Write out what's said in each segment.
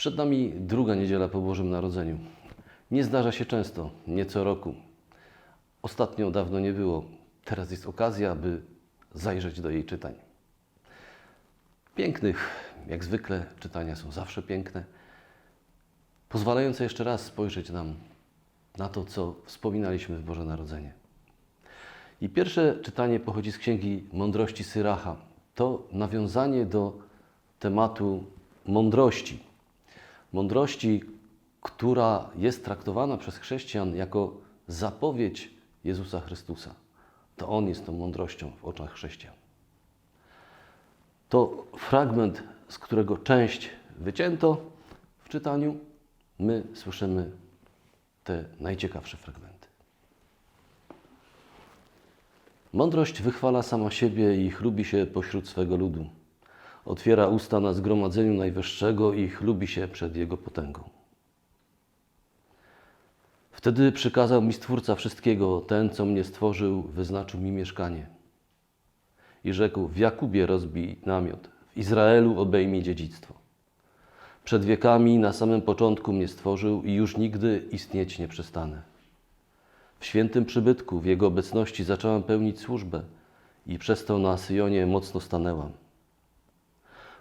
Przed nami druga niedziela po Bożym Narodzeniu. Nie zdarza się często, nie co roku. Ostatnio dawno nie było. Teraz jest okazja, by zajrzeć do jej czytań. Pięknych, jak zwykle, czytania są zawsze piękne, pozwalające jeszcze raz spojrzeć nam na to, co wspominaliśmy w Boże Narodzenie. I pierwsze czytanie pochodzi z księgi Mądrości Syracha. To nawiązanie do tematu mądrości. Mądrości, która jest traktowana przez chrześcijan jako zapowiedź Jezusa Chrystusa. To On jest tą mądrością w oczach chrześcijan. To fragment, z którego część wycięto w czytaniu. My słyszymy te najciekawsze fragmenty. Mądrość wychwala sama siebie i chlubi się pośród swego ludu. Otwiera usta na zgromadzeniu Najwyższego i chlubi się przed Jego potęgą. Wtedy przykazał mi Stwórca wszystkiego, ten, co mnie stworzył, wyznaczył mi mieszkanie. I rzekł, w Jakubie rozbij namiot, w Izraelu obejmij dziedzictwo. Przed wiekami na samym początku mnie stworzył i już nigdy istnieć nie przestanę. W świętym przybytku, w Jego obecności zacząłem pełnić służbę i przez to na Syjonie mocno stanęłam.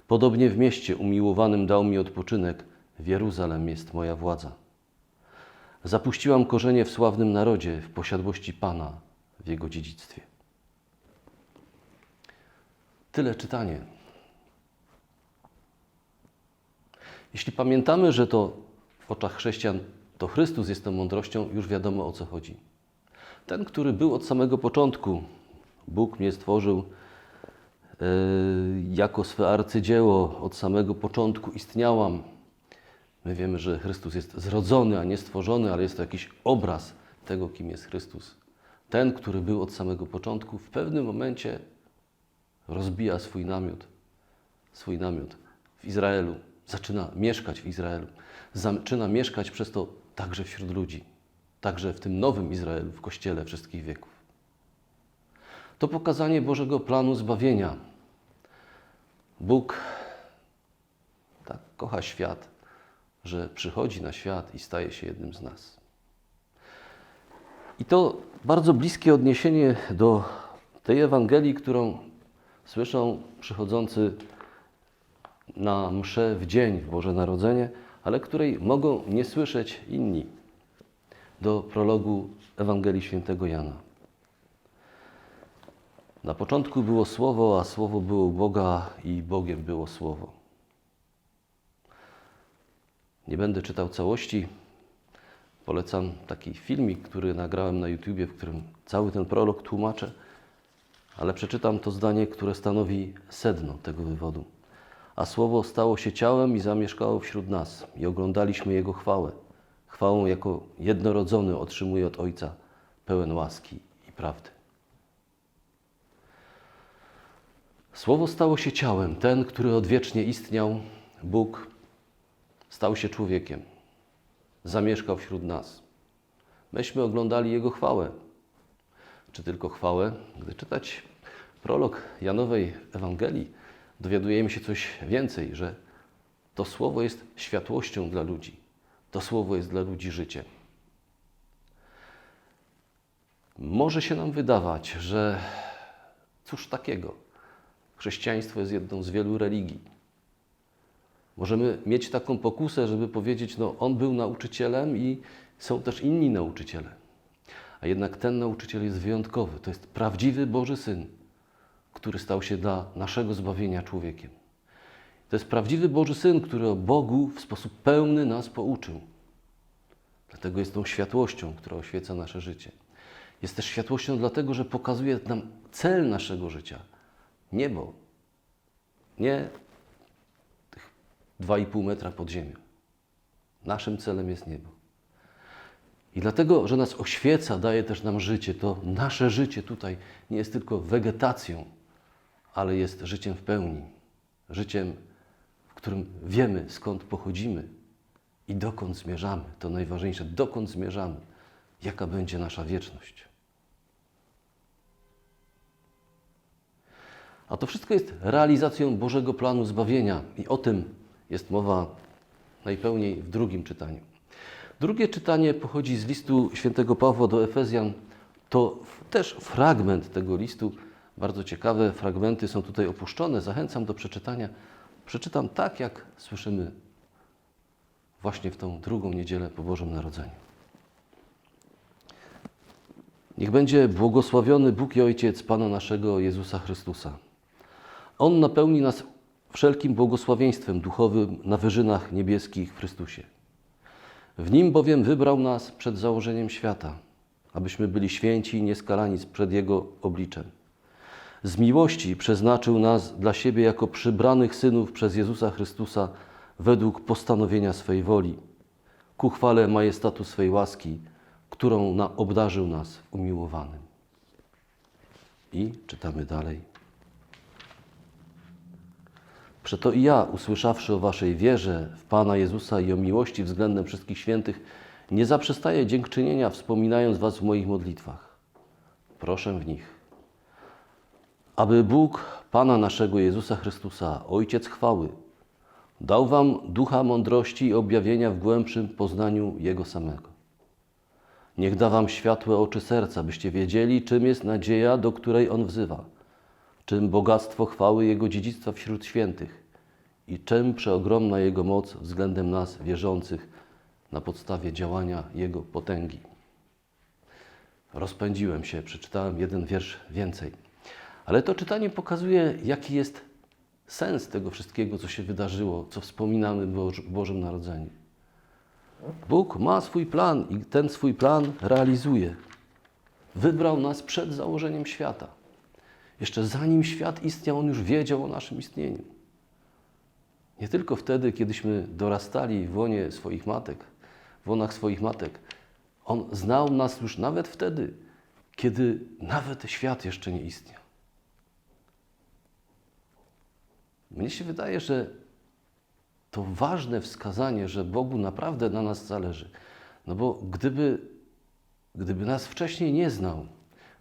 Podobnie w mieście umiłowanym dał mi odpoczynek, w Jeruzalem jest moja władza. Zapuściłam korzenie w sławnym narodzie, w posiadłości Pana, w Jego dziedzictwie. Tyle czytanie. Jeśli pamiętamy, że to w oczach chrześcijan to Chrystus jest tą mądrością, już wiadomo o co chodzi. Ten, który był od samego początku, Bóg mnie stworzył jako swe arcydzieło, od samego początku istniałam. My wiemy, że Chrystus jest zrodzony, a nie stworzony, ale jest to jakiś obraz tego, kim jest Chrystus. Ten, który był od samego początku, w pewnym momencie rozbija swój namiot, swój namiot w Izraelu, zaczyna mieszkać w Izraelu, zaczyna mieszkać przez to także wśród ludzi, także w tym nowym Izraelu, w Kościele wszystkich wieków. To pokazanie Bożego planu zbawienia. Bóg tak kocha świat, że przychodzi na świat i staje się jednym z nas. I to bardzo bliskie odniesienie do tej Ewangelii, którą słyszą przychodzący na mszę w dzień w Boże Narodzenie, ale której mogą nie słyszeć inni. Do prologu Ewangelii Świętego Jana. Na początku było Słowo, a Słowo było Boga i Bogiem było Słowo. Nie będę czytał całości. Polecam taki filmik, który nagrałem na YouTubie, w którym cały ten prolog tłumaczę, ale przeczytam to zdanie, które stanowi sedno tego wywodu. A Słowo stało się ciałem i zamieszkało wśród nas i oglądaliśmy Jego chwałę. Chwałą jako jednorodzony otrzymuje od Ojca, pełen łaski i prawdy. Słowo stało się ciałem, ten, który odwiecznie istniał, Bóg, stał się człowiekiem, zamieszkał wśród nas. Myśmy oglądali Jego chwałę. Czy tylko chwałę? Gdy czytać prolog Janowej Ewangelii, dowiadujemy się coś więcej, że to Słowo jest światłością dla ludzi. To Słowo jest dla ludzi życiem. Może się nam wydawać, że cóż takiego? Chrześcijaństwo jest jedną z wielu religii. Możemy mieć taką pokusę, żeby powiedzieć, no on był nauczycielem i są też inni nauczyciele. A jednak ten nauczyciel jest wyjątkowy. To jest prawdziwy Boży Syn, który stał się dla naszego zbawienia człowiekiem. To jest prawdziwy Boży Syn, który o Bogu w sposób pełny nas pouczył. Dlatego jest tą światłością, która oświeca nasze życie. Jest też światłością dlatego, że pokazuje nam cel naszego życia. Niebo. Nie tych 2,5 metra pod ziemią. Naszym celem jest niebo. I dlatego, że nas oświeca, daje też nam życie, to nasze życie tutaj nie jest tylko wegetacją, ale jest życiem w pełni. Życiem, w którym wiemy skąd pochodzimy i dokąd zmierzamy. To najważniejsze, dokąd zmierzamy, jaka będzie nasza wieczność. A to wszystko jest realizacją Bożego planu zbawienia i o tym jest mowa najpełniej w drugim czytaniu. Drugie czytanie pochodzi z listu świętego Pawła do Efezjan. To też fragment tego listu. Bardzo ciekawe fragmenty są tutaj opuszczone. Zachęcam do przeczytania. Przeczytam tak, jak słyszymy właśnie w tą drugą niedzielę po Bożym Narodzeniu. Niech będzie błogosławiony Bóg i Ojciec Pana naszego Jezusa Chrystusa. On napełni nas wszelkim błogosławieństwem duchowym na wyżynach niebieskich w Chrystusie. W Nim bowiem wybrał nas przed założeniem świata, abyśmy byli święci i nieskalani przed Jego obliczem. Z miłości przeznaczył nas dla siebie jako przybranych synów przez Jezusa Chrystusa według postanowienia swej woli, ku chwale majestatu swej łaski, którą na, obdarzył nas umiłowanym. I czytamy dalej. Przeto i ja, usłyszawszy o waszej wierze w Pana Jezusa i o miłości względem wszystkich świętych, nie zaprzestaję dziękczynienia, wspominając was w moich modlitwach. Proszę w nich, aby Bóg Pana naszego Jezusa Chrystusa, Ojciec chwały, dał wam ducha mądrości i objawienia w głębszym poznaniu Jego samego. Niech da wam światłe oczy serca, byście wiedzieli, czym jest nadzieja, do której On wzywa, czym bogactwo chwały Jego dziedzictwa wśród świętych i czym przeogromna Jego moc względem nas, wierzących, na podstawie działania Jego potęgi. Rozpędziłem się, przeczytałem jeden wiersz więcej. Ale to czytanie pokazuje, jaki jest sens tego wszystkiego, co się wydarzyło, co wspominamy w Boż- Bożym Narodzeniu. Bóg ma swój plan i ten swój plan realizuje. Wybrał nas przed założeniem świata. Jeszcze zanim świat istniał, On już wiedział o naszym istnieniu. Nie tylko wtedy, kiedyśmy dorastali w łonie swoich matek, w łonach swoich matek. On znał nas już nawet wtedy, kiedy nawet świat jeszcze nie istniał. Mnie się wydaje, że to ważne wskazanie, że Bogu naprawdę na nas zależy. No bo gdyby, gdyby nas wcześniej nie znał,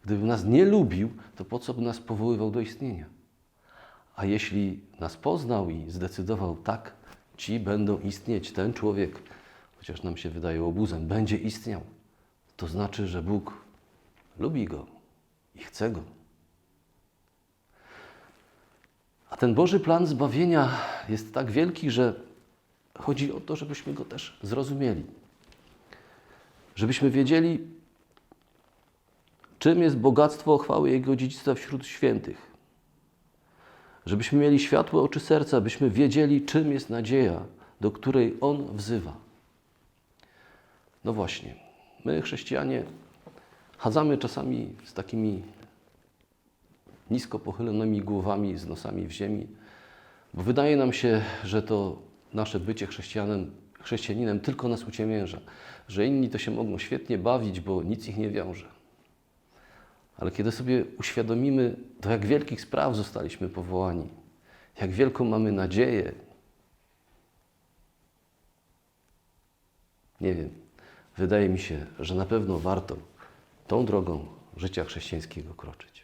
gdyby nas nie lubił, to po co by nas powoływał do istnienia? A jeśli nas poznał i zdecydował tak, ci będą istnieć, ten człowiek, chociaż nam się wydaje obuzem, będzie istniał, to znaczy, że Bóg lubi go i chce go. A ten Boży plan zbawienia jest tak wielki, że chodzi o to, żebyśmy go też zrozumieli. Żebyśmy wiedzieli, czym jest bogactwo chwały Jego dziedzictwa wśród świętych. Żebyśmy mieli światłe oczy serca, byśmy wiedzieli, czym jest nadzieja, do której On wzywa. No właśnie, my chrześcijanie chadzamy czasami z takimi nisko pochylonymi głowami, z nosami w ziemi, bo wydaje nam się, że to nasze bycie chrześcijanem, chrześcijaninem tylko nas uciemięża, że inni to się mogą świetnie bawić, bo nic ich nie wiąże. Ale kiedy sobie uświadomimy, do jak wielkich spraw zostaliśmy powołani, jak wielką mamy nadzieję, nie wiem, wydaje mi się, że na pewno warto tą drogą życia chrześcijańskiego kroczyć.